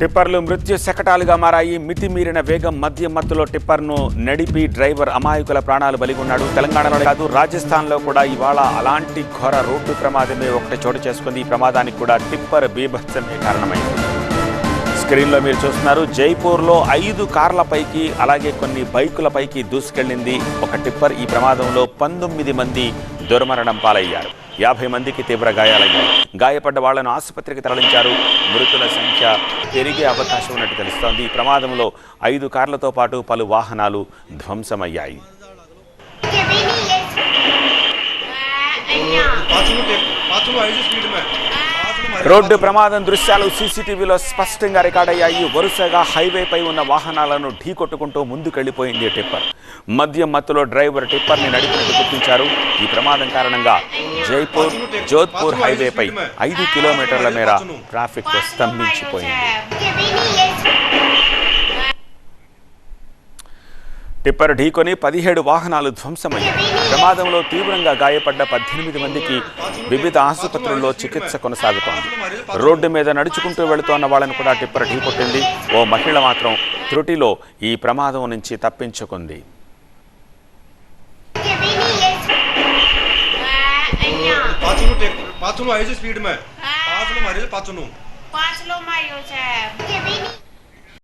టిప్పర్లు మృత్యు శకటాలుగా మారాయి. మితిమీరిన వేగం మధ్య మత్తులో టిప్పర్ను నడిపి డ్రైవర్ అమాయకుల ప్రాణాలు బలిగొన్నాడు. తెలంగాణలో కాదు రాజస్థాన్లో కూడా ఇవాళ అలాంటి ఘోర రోడ్డు ప్రమాదమే ఒకటి చోటు చేసుకుంది. ఈ ప్రమాదానికి కూడా టిప్పర్ బీభత్సమే కారణమైంది. స్క్రీన్లో మీరు చూస్తున్నారు జైపూర్లో ఐదు కార్లపైకి అలాగే కొన్ని బైకులపైకి దూసుకెళ్ళింది ఒక టిప్పర్. ఈ ప్రమాదంలో పంతొమ్మిది మంది దుర్మరణం పాలయ్యారు. యాభై మందికి తీవ్ర గాయాలయ్యాయి. గాయపడ్డ వాళ్ళను ఆసుపత్రికి తరలించారు. మృతుల సంఖ్య పెరిగే అవకాశం ఉన్నట్టు తెలుస్తోంది. ఈ ప్రమాదంలో ఐదు కార్లతో పాటు పలు వాహనాలు ధ్వంసమయ్యాయి. రోడ్డు ప్రమాదం దృశ్యాలు సీసీటీవీలో స్పష్టంగా రికార్డయ్యాయి వరుసగా హైవేపై ఉన్న వాహనాలను ఢీకొట్టుకుంటూ ముందుకెళ్ళిపోయింది టిప్పర్. మద్యం మత్తులో డ్రైవర్ టిప్పర్ని నడిపినట్టు గుర్తించారు. ఈ ప్రమాదం కారణంగా జైపూర్ జోధ్పూర్ హైవేపై ఐదు కిలోమీటర్ల మేర ట్రాఫిక్ స్తంభించిపోయింది. టిప్పర్ ఢీకొని పదిహేడు వాహనాలు ధ్వంసమయ్యాయి. ప్రమాదంలో తీవ్రంగా గాయపడ్డ పద్దెనిమిది మందికి వివిధ ఆసుపత్రుల్లో చికిత్స కొనసాగుతోంది. రోడ్డు మీద నడుచుకుంటూ వెళుతోన్న వాళ్ళను కూడా టిప్పర్ ఢీకొట్టింది ఓ మహిళ మాత్రం త్రుటిలో ఈ ప్రమాదం నుంచి తప్పించుకుంది. પાછું આવ્યું છે સ્પીડમાં પાંચ નો માર્યો છે પાછું નું પાંચ લો માર્યો છે